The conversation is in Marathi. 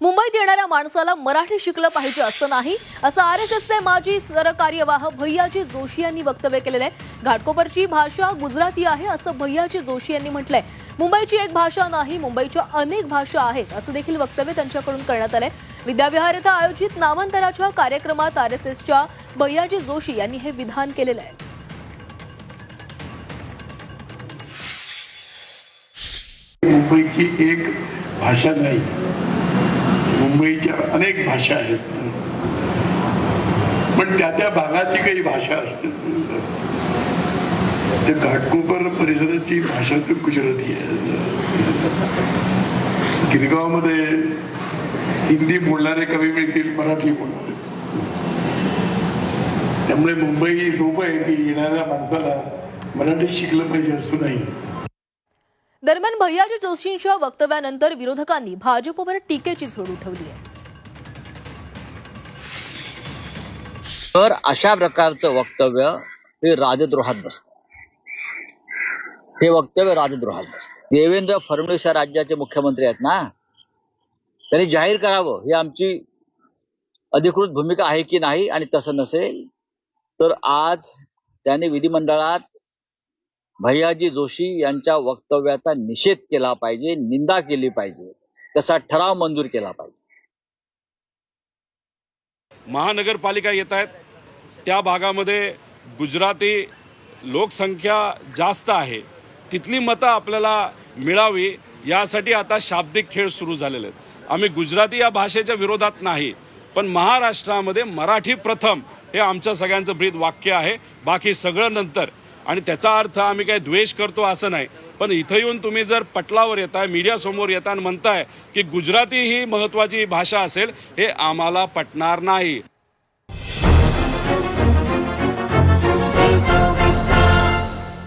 मुंबईत येणाऱ्या माणसाला मराठी शिकलं पाहिजे असं नाही असं आर एस एसचे माजी सरकार्यवाह भैयाजी जोशी यांनी वक्तव्य केलेलं आहे. घाटकोपरची भाषा गुजराती आहे असं भैयाजी जोशी यांनी म्हटलंय. मुंबईची एक भाषा नाही मुंबईच्या अनेक भाषा आहेत असं देखील वक्तव्य त्यांच्याकडून करण्यात आलंय. विद्याविहार इथं आयोजित नामांतराच्या कार्यक्रमात आर एस एसच्या भैयाजी जोशी यांनी हे विधान केलेलं आहे. मुंबईची एक भाषा नाही. मुंबईच्या अनेक भाषा आहेत. पण त्या त्या भागाची काही भाषा असते त्या घाटकोपर परिसराची भाषा तर गुजराती आहे. गिरगावमध्ये हिंदी बोलणारे कवी मिळतील मराठी बोलणारे. त्यामुळे मुंबई सोपं आहे की येणाऱ्या माणसाला मराठी शिकलं पाहिजे असं नाही. दरम्यान भैयाजी जोशींच्या वक्तव्यानंतर विरोधकांनी भाजपवर टीकेची झोड उठवली आहे. तर अशा प्रकारचं वक्तव्य हे राजद्रोहात बसतं. हे वक्तव्य राजद्रोहात बसतं. देवेंद्र फडणवीस या राज्याचे मुख्यमंत्री आहेत ना? त्यांनी जाहीर करावं. ही आमची अधिकृत भूमिका आहे की नाही आणि तसं नसेल तर आज त्यांनी विधिमंडळात भैयाजी जोशी यांच्या वक्तव्याचा निषेध केला पाहिजे निंदा केली पाहिजे. तसा ठराव मंजूर केला पाहिजे. महानगरपालिका येत आहेत. त्या भागामध्ये गुजराती लोकसंख्या जास्त आहे. तिथली मतं आपल्याला मिळावी यासाठी आता शाब्दिक खेळ सुरू झालेले आहेत. आम्ही गुजराती या भाषेच्या विरोधात नाही पण महाराष्ट्रामध्ये मराठी प्रथम हे आमचं सगळ्यांचं ब्रीद वाक्य आहे. बाकी सगळं नंतर आणि त्याचा अर्थ आम्ही काही द्वेष करतो असं नाही. पण इथं येऊन तुम्ही जर पटलावर येताय मीडियासमोर येताय आणि म्हणताय की गुजराती ही महत्वाची भाषा असेल हे आम्हाला पटणार नाही.